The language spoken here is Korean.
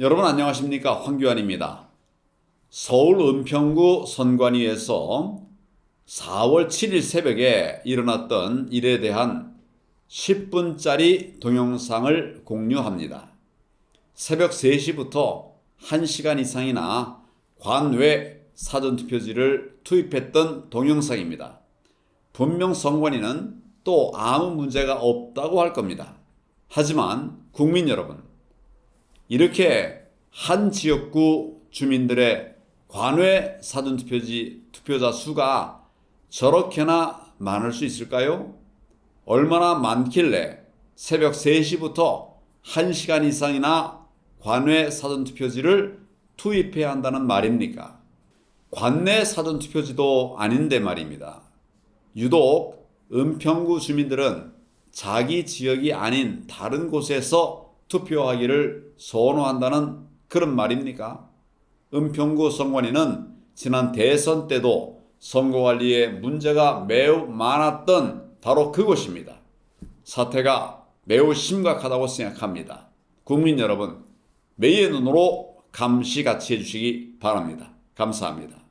여러분 안녕하십니까 황교안입니다. 서울 은평구 선관위에서 4월 7일 새벽에 일어났던 일에 대한 10분짜리 동영상을 공유합니다. 새벽 3시부터 1시간 이상이나 관외 사전투표지를 투입했던 동영상입니다. 분명 선관위는 또 아무 문제가 없다고 할 겁니다. 하지만 국민 여러분, 이렇게 한 지역구 주민들의 관외 사전투표지 투표자 수가 저렇게나 많을 수 있을까요? 얼마나 많길래 새벽 3시부터 1시간 이상이나 관외 사전투표지를 투입해야 한다는 말입니까? 관내 사전투표지도 아닌데 말입니다. 유독 은평구 주민들은 자기 지역이 아닌 다른 곳에서 투표하기를 선호한다는 그런 말입니까? 은평구 선관위는 지난 대선 때도 선거관리에 문제가 매우 많았던 바로 그곳입니다. 사태가 매우 심각하다고 생각합니다. 국민 여러분, 매의 눈으로 감시 같이 해주시기 바랍니다. 감사합니다.